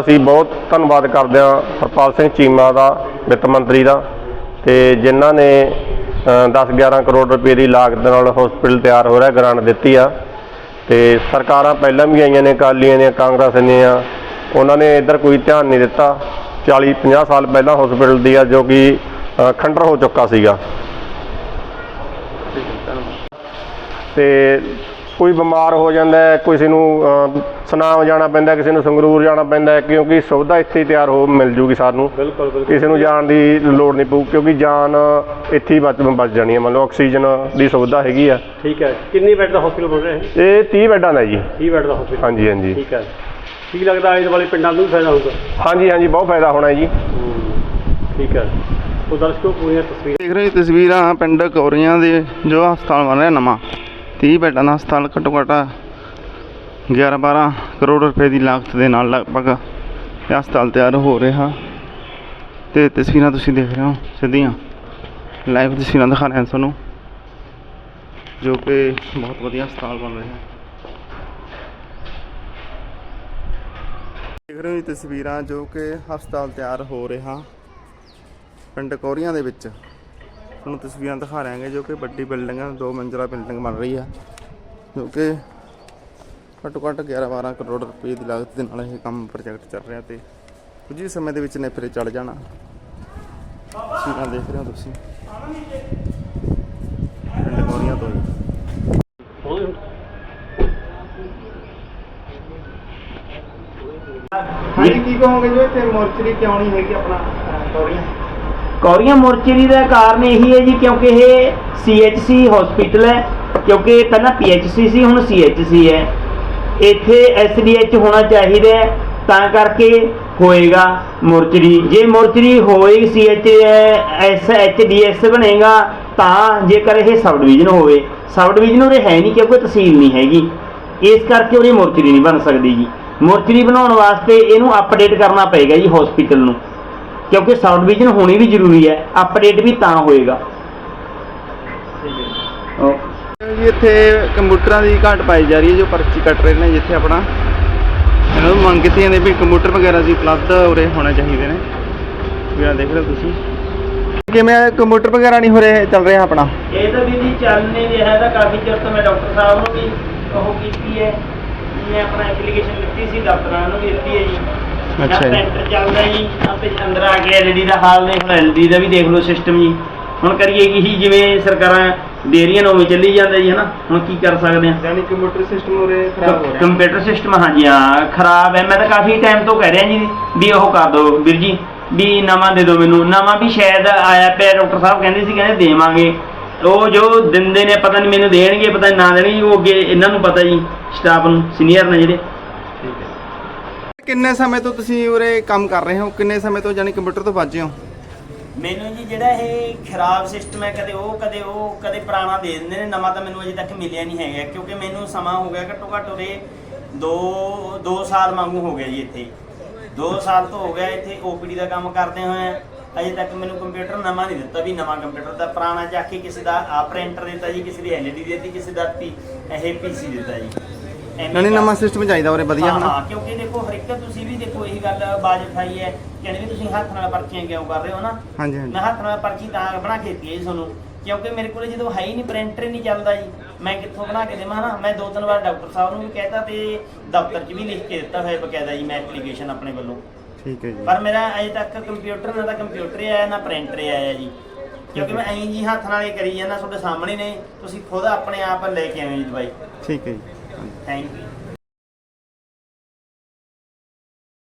ਅਸੀਂ ਬਹੁਤ ਧੰਨਵਾਦ ਕਰਦੇ ਹਾਂ ਹਰਪਾਲ ਸਿੰਘ ਚੀਮਾ ਦਾ, ਵਿੱਤ ਮੰਤਰੀ ਦਾ ਤੇ ਜਿਨ੍ਹਾਂ ਨੇ 10-11 ਕਰੋੜ ਰੁਪਏ ਦੀ ਲਾਗਤ ਨਾਲ ਹਸਪੀਟਲ ਤਿਆਰ ਹੋ ਰਿਹਾ ਗ੍ਰਾਂਟ ਦਿੱਤੀ ਆ। ਤੇ ਸਰਕਾਰਾਂ ਪਹਿਲਾਂ ਵੀ ਆਈਆਂ ਨੇ, ਅਕਾਲੀਆਂ ਦੀਆਂ ਕਾਂਗਰਸ ਦੀਆਂ ਉਹਨਾਂ ਨੇ ਇੱਧਰ ਕੋਈ ਧਿਆਨ ਨਹੀਂ ਦਿੱਤਾ। 40-50 ਸਾਲ ਪਹਿਲਾਂ ਹਸਪੀਟਲ ਦੀ ਆ, ਜੋ ਕਿ ਖੰਡਰ ਹੋ ਚੁੱਕਾ ਸੀਗਾ। ਤੇ ਕੋਈ ਬਿਮਾਰ ਹੋ ਜਾਂਦਾ ਹੈ ਕਿਸੇ ਨੂੰ ਸੁਨਾਮ ਜਾਣਾ ਪੈਂਦਾ ਕਿਸੇ ਨੂੰ ਸੰਗਰੂਰ ਜਾਣਾ ਪੈਂਦਾ ਹੈ, ਕਿਉਂਕਿ ਸੁਵਿਧਾ ਇੱਥੇ ਹੀ ਤਿਆਰ ਹੋ ਮਿਲ ਜੂਗੀ ਸਾਨੂੰ ਬਿਲਕੁਲ ਬਿਲਕੁਲ। ਕਿਸੇ ਨੂੰ ਜਾਣ ਦੀ ਲੋੜ ਨਹੀਂ ਪਊ ਕਿਉਂਕਿ ਜਾਨ ਇੱਥੇ ਹੀ ਬਚ ਬਚ ਜਾਣੀ ਹੈ ਮੰਨ ਲਓ ਆਕਸੀਜਨ ਦੀ ਸੁਵਿਧਾ ਹੈਗੀ ਆ। ਠੀਕ ਹੈ। ਕਿੰਨੀ ਬੈੱਡ ਦਾ ਹਸਪੀਟਲ ਬਣ ਰਿਹਾ ਹੈ ਇਹ 30 ਬੈੱਡਾਂ ਦਾ ਜੀ। 30 ਬੈੱਡ ਦਾ ਹਸਪੀਟਲ ਹਾਂਜੀ ਹਾਂਜੀ। ਠੀਕ ਹੈ। ਕੀ ਲੱਗਦਾ ਆਲੇ ਦੁਆਲੇ ਪਿੰਡਾਂ ਨੂੰ ਵੀ ਫਾਇਦਾ ਹੋਊਗਾ? ਹਾਂਜੀ ਹਾਂਜੀ ਬਹੁਤ ਫਾਇਦਾ ਹੋਣਾ ਹੈ ਜੀ ਠੀਕ ਹੈ। ਉਹ ਦਰਸ਼ਕੋ ਪੂਰੀਆਂ ਤਸਵੀਰਾਂ। ਦੇਖ ਰਹੇ ਤਸਵੀਰਾਂ ਪਿੰਡ ਕੌਰੀਆਂ ਦੇ ਜੋ ਹਸਪਤਾਲ ਬਣ ਰਿਹਾ ਨਵਾਂ। 30 ਬੈੱਡਾਂ ਦਾ ਹਸਪਤਾਲ ਘੱਟੋ ਘੱਟ 11 12 ਕਰੋੜ ਰੁਪਏ ਦੀ ਲਾਗਤ ਦੇ ਨਾਲ ਲਗਭਗ ਇਹ ਹਸਪਤਾਲ ਤਿਆਰ ਹੋ ਰਿਹਾ। ਤੇ ਤਸਵੀਰਾਂ ਤੁਸੀਂ ਦੇਖ ਰਹੇ ਹੋ, ਸਿੱਧੀਆਂ। ਲਾਈਵ ਤਸਵੀਰਾਂ ਦਿਖਾ ਰਹੇ ਹਾਂ ਤੁਹਾਨੂੰ, ਜੋ ਕਿ ਬਹੁਤ ਵਧੀਆ ਹਸਪਤਾਲ ਬਣ ਰਿਹਾ ਦੇਖ ਰਹੇ ਹੋ ਇਹ ਤਸਵੀਰਾਂ, ਜੋ ਕਿ ਹਸਪਤਾਲ ਤਿਆਰ ਹੋ ਰਿਹਾ। ਪਿੰਡ ਕੋਰੀਆਂ ਦੇ ਵਿੱਚ। ਤੁਹਾਨੂੰ ਤਸਵੀਰਾਂ ਦਿਖਾ ਰਹੇ ਹਾਂਗੇ ਜੋ ਕਿ ਵੱਡੀ ਬਿਲਡਿੰਗ ਹੈ ਦੋ ਮੰਜ਼ਿਲਾ ਬਿਲਡਿੰਗ ਬਣ ਰਹੀ ਹੈ ਜੋ ਕਿ ਘੱਟੋ ਘੱਟ 11 12 ਕਰੋੜ ਰੁਪਏ ਦੀ ਲਾਗਤ ਦੇ ਨਾਲ ਇਹ ਕੰਮ ਪ੍ਰੋਜੈਕਟ ਚੱਲ ਰਿਹਾ ਤੇ ਕੁਝ ਹੀ ਸਮੇਂ ਦੇ ਵਿੱਚ ਨੇਪਰੇ ਚੜ ਜਾਣਾ। ਤਸਵੀਰਾਂ ਦੇਖ ਰਹੇ ਹੋ ਤੁਸੀਂ। ਪਿੰਡ ਕੋਰੀਆਂ ਤੋਂ। ਹਾਂਜੀ, ਕੀ ਕਹੋਗੇ ਜੋ, ਇੱਥੇ ਮੋਰਚਰੀ ਕਿਉਂ ਨਹੀਂ ਹੈਗੀ ਆਪਣਾ ਕੋਰੀਆਂ ਕੌਰੀਆਂ ਮੋਰਚਰੀ ਦਾ ਕਾਰਨ ਇਹੀ ਹੈ ਜੀ, ਕਿਉਂਕਿ ਇਹ ਸੀਐਚਸੀ ਹਸਪੀਟਲ ਹੈ, ਕਿਉਂਕਿ ਪਹਿਲਾਂ ਪੀਐਚਸੀ ਸੀ, ਹੁਣ ਸੀਐਚਸੀ ਹੈ। ਇੱਥੇ ਐਸਡੀਐਚ ਹੋਣਾ ਚਾਹੀਦਾ ਹੈ, ਤਾਂ ਕਰਕੇ ਹੋਏਗਾ ਮੋਰਚਰੀ। ਜੇ ਮੋਰਚਰੀ ਹੋਏਗੀ ਸੀਐਚ ਐਸਐਚਡੀਐਸ ਬਣੇਗਾ, ਤਾਂ ਜੇਕਰ ਇਹ ਸਬ ਡਿਵੀਜ਼ਨ ਹੋਵੇ ਸਬ ਡਿਵੀਜ਼ਨ ਉਰੇ ਹੈ ਨਹੀਂ, ਕਿਉਂਕਿ ਤਹਿਸੀਲ ਨਹੀਂ ਹੈਗੀ। ਇਸ ਕਰਕੇ ਉਰੇ ਮੋਰਚਰੀ ਨਹੀਂ ਬਣ ਸਕਦੀ ਜੀ। ਮੋਰਚਰੀ ਬਣਾਉਣ ਵਾਸਤੇ ਇਹਨੂੰ ਅਪਡੇਟ ਕਰਨਾ ਪਏਗਾ ਜੀ ਹਸਪੀਟਲ ਨੂੰ। ਕਿਉਂਕਿ ਸਬ ਡਿਵੀਜ਼ਨ ਹੋਣੀ ਵੀ ਜ਼ਰੂਰੀ ਹੈ ਅਪਡੇਟ ਵੀ ਤਾਂ ਹੋਏਗਾ। ਉਹ। ਜੀ ਇੱਥੇ ਕੰਪਿਊਟਰਾਂ ਦੀ ਘਾਟ ਪਾਈ ਜਾ ਰਹੀ ਹੈ ਜੋ ਪਰਚੀ ਕੱਟ ਰਹੇ ਨੇ ਜਿੱਥੇ ਆਪਣਾ। ਇਹਨਾਂ ਨੂੰ ਮੰਗ ਕੀਤੀ ਜਾਂਦੀ ਵੀ ਕੰਪਿਊਟਰ ਵਗੈਰਾ ਦੀ ਉਪਲਬਧ ਉਰੇ ਹੋਣੇ ਚਾਹੀਦੇ ਨੇ। ਵੀ ਆਹ ਦੇਖ ਰਹੇ ਹੋ ਤੁਸੀਂ। ਕਿਵੇਂ ਕੰਪਿਊਟਰ ਵਗੈਰਾ ਨਹੀਂ ਹੋ ਰਹੇ ਚੱਲ ਰਿਹਾ ਆਪਣਾ। ਇਹ ਤਾਂ ਵੀ ਜੀ ਚੱਲ ਨਹੀਂ ਰਿਹਾ ਹੈਗਾ ਕਾਫੀ ਚਿਰ ਤੋਂ ਮੈਂ ਡਾਕਟਰ ਸਾਹਿਬ ਨੂੰ ਵੀ ਉਹ ਕੀਤੀ ਹੈ। ਮੈਂ ਆਪਣਾ ਐਪਲੀਕੇਸ਼ਨ ਦਿੱਤੀ ਸੀ ਦਫ਼ਤਰਾਂ ਨੂੰ ਵੀ ਦਿੱਤੀ ਹੈ ਜੀ। ਅੱਛਾ ਜੀ। ਸੈਂਟਰ ਚੱਲਦਾ ਜੀ। ਆਪੇ ਅੰਦਰ ਆ ਕੇ ਐਲਡੀ ਦਾ ਹਾਲ ਦੇਖ ਲਓ ਐਲਡੀ ਦਾ ਵੀ ਦੇਖ ਲਓ ਸਿਸਟਮ ਜੀ। ਹੁਣ ਕਰੀਏ ਕੀ ਜੀ ਜਿਵੇਂ ਸਰਕਾਰਾਂ ਦੇ ਰਹੀਆਂ ਨੇ ਉਵੇਂ ਚੱਲੀ ਜਾਂਦਾ ਜੀ ਹਨਾ? ਹੁਣ ਕੀ ਕਰ ਸਕਦੇ ਆ? ਯਾਨੀ ਕੰਪਿਊਟਰ ਸਿਸਟਮ ਉਰੇ ਖਰਾਬ ਹੋ ਰਿਹਾ। ਕੰਪਿਊਟਰ ਸਿਸਟਮ ਹਾਂਜੀ ਹਾਂ ਖਰਾਬ ਹੈ। ਮੈਂ ਤਾਂ ਕਾਫੀ ਟਾਈਮ ਤੋਂ ਕਹਿ ਰਿਹਾ ਜੀ ਵੀ ਉਹ ਕਰ ਦਿਓ ਵੀਰ ਜੀ ਵੀ ਨਵਾਂ ਦੇ ਦਿਓ ਮੈਨੂੰ। ਨਵਾਂ ਵੀ ਸ਼ਾਇਦ ਆਇਆ ਪਿਆ ਡਾਕਟਰ ਸਾਹਿਬ ਕਹਿੰਦੇ ਸੀ ਕਹਿੰਦੇ ਦੇਵਾਂਗੇ। ਉਹ ਜੋ ਦਿੰਦੇ ਨੇ ਪਤਾ ਨਹੀਂ ਮੈਨੂੰ ਦੇਣਗੇ ਪਤਾ ਨਹੀਂ ਨਾ ਦੇਣਗੇ ਉਹ ਅੱਗੇ ਇਹਨਾਂ ਨੂੰ ਪਤਾ ਜੀ ਸਟਾਫ ਨੂੰ ਸੀਨੀਅਰ ਨੇ ਜਿਹੜੇ। ਕਿੰਨੇ ਸਮੇਂ ਤੋਂ ਤੁਸੀਂ ਉਰੇ ਕੰਮ ਕਰ ਰਹੇ ਹੋ? ਕਿੰਨੇ ਸਮੇਂ ਤੋਂ ਯਾਨੀ ਕੰਪਿਊਟਰ ਤੋਂ ਬਾਝੇ ਹੋ? ਮੈਨੂੰ ਜੀ ਜਿਹੜਾ ਇਹ ਖਰਾਬ ਸਿਸਟਮ ਹੈ, ਕਦੇ ਉਹ ਕਦੇ ਉਹ, ਕਦੇ ਪੁਰਾਣਾ ਦੇ ਦਿੰਦੇ ਨੇ। ਨਵਾਂ ਤਾਂ ਮੈਨੂੰ ਅਜੇ ਤੱਕ ਮਿਲਿਆ ਨਹੀਂ ਹੈਗਾ, ਕਿਉਂਕਿ ਮੈਨੂੰ ਸਮਾਂ ਹੋ ਗਿਆ ਘੱਟੋ ਘੱਟ ਉਹਦੇ 2 2 ਸਾਲ ਵਾਂਗੂ ਹੋ ਗਿਆ ਜੀ ਇੱਥੇ 2 ਸਾਲ ਤੋਂ ਹੋ ਗਿਆ ਇੱਥੇ ਓਪੀਡੀ ਦਾ ਕੰਮ ਕਰਦੇ ਹੋਏ। ਅਜੇ ਤੱਕ ਮੈਨੂੰ ਕੰਪਿਊਟਰ ਨਵਾਂ ਨਹੀਂ ਦਿੱਤਾ ਵੀ ਨਵਾਂ ਕੰਪਿਊਟਰ ਦਾ ਪੁਰਾਣਾ ਜਾ ਕੇ ਕਿਸੇ ਦਾ ਆ ਪ੍ਰਿੰਟਰ ਦਿੱਤਾ ਜੀ, ਕਿਸੇ ਦੀ ਐਲਈਡੀ ਦਿੱਤੀ, ਕਿਸੇ ਦਾ ਪੀ ਇਹ ਪੀਸੀ ਦਿੱਤਾ ਜੀ। ਕਰ- ਨਵਾਂ ਸਿਸਟਮ ਚਾਹੀਦਾ ਉਰੇ ਵਧੀਆ ਹਾਂ, ਹਨਾ। ਹਾਂ ਕਿਉਂਕਿ ਦੇਖੋ ਹਰ ਇੱਕ ਤੁਸੀਂ ਵੀ ਦੇਖੋ ਇਹੀ ਗੱਲ ਬਾਜ ਉਠਾਈ ਹੈ ਕਹਿੰਦੇ ਵੀ ਤੁਸੀਂ ਹੱਥ ਨਾਲ ਪਰਚੀਆਂ ਕਿਉਂ ਕਰ ਰਹੇ ਹੋ ਨਾ? ਹਾਂਜੀ ਹਾਂਜੀ। ਮੈਂ ਹੱਥ ਨਾਲ ਪਰਚੀ ਤਾਂ ਬਣਾ ਕੇ ਦਿੱਤੀ ਹੈ ਜੀ ਤੁਹਾਨੂੰ ਕਿਉਂਕਿ ਮੇਰੇ ਕੋਲੇ ਜਦੋਂ ਹੈ ਹੀ ਨਹੀਂ ਪ੍ਰਿੰਟਰ ਹੀ ਨਹੀਂ ਚੱਲਦਾ ਜੀ। ਮੈਂ ਕਿੱਥੋਂ ਬਣਾ ਕੇ ਦੇਵਾਂ ਨਾ ਮੈਂ ਦੋ ਤਿੰਨ ਵਾਰ ਡਾਕਟਰ ਸਾਹਿਬ ਨੂੰ ਵੀ ਕਹਿਤਾ ਤੇ ਦਫ਼ਤਰ 'ਚ ਵੀ ਲਿਖ ਕੇ ਦਿੱਤਾ ਹੋਇਆ ਬਕਾਇਦਾ ਜੀ ਮੈਂ ਐਪਲੀਕੇਸ਼ਨ ਆਪਣੇ ਵੱਲੋਂ। ਠੀਕ ਹੈ ਜੀ। ਪਰ ਮੇਰਾ ਅਜੇ ਤੱਕ ਕੰਪਿਊਟਰ ਨਾ ਤਾਂ ਕੰਪਿਊਟਰ ਹੀ ਆਇਆ ਨਾ ਪ੍ਰਿੰਟਰ ਹੀ ਆਇਆ ਜੀ। ਕਿਉਂਕਿ ਮੈਂ ਐਂ ਜੀ ਹੱਥ ਨਾਲ ਇਹ ਕਰੀ ਜਾਂਦਾ ਤੁਹਾਡੇ ਸਾਹਮਣੇ ਨੇ ਤੁਸੀਂ ਖੁਦ ਆਪਣੇ ਆਪ ਲੈ ਕੇ ਆਵੇਂ ਜੀ ਦਵਾਈ। ਠੀਕ ਹੈ ਜੀ। Thank you.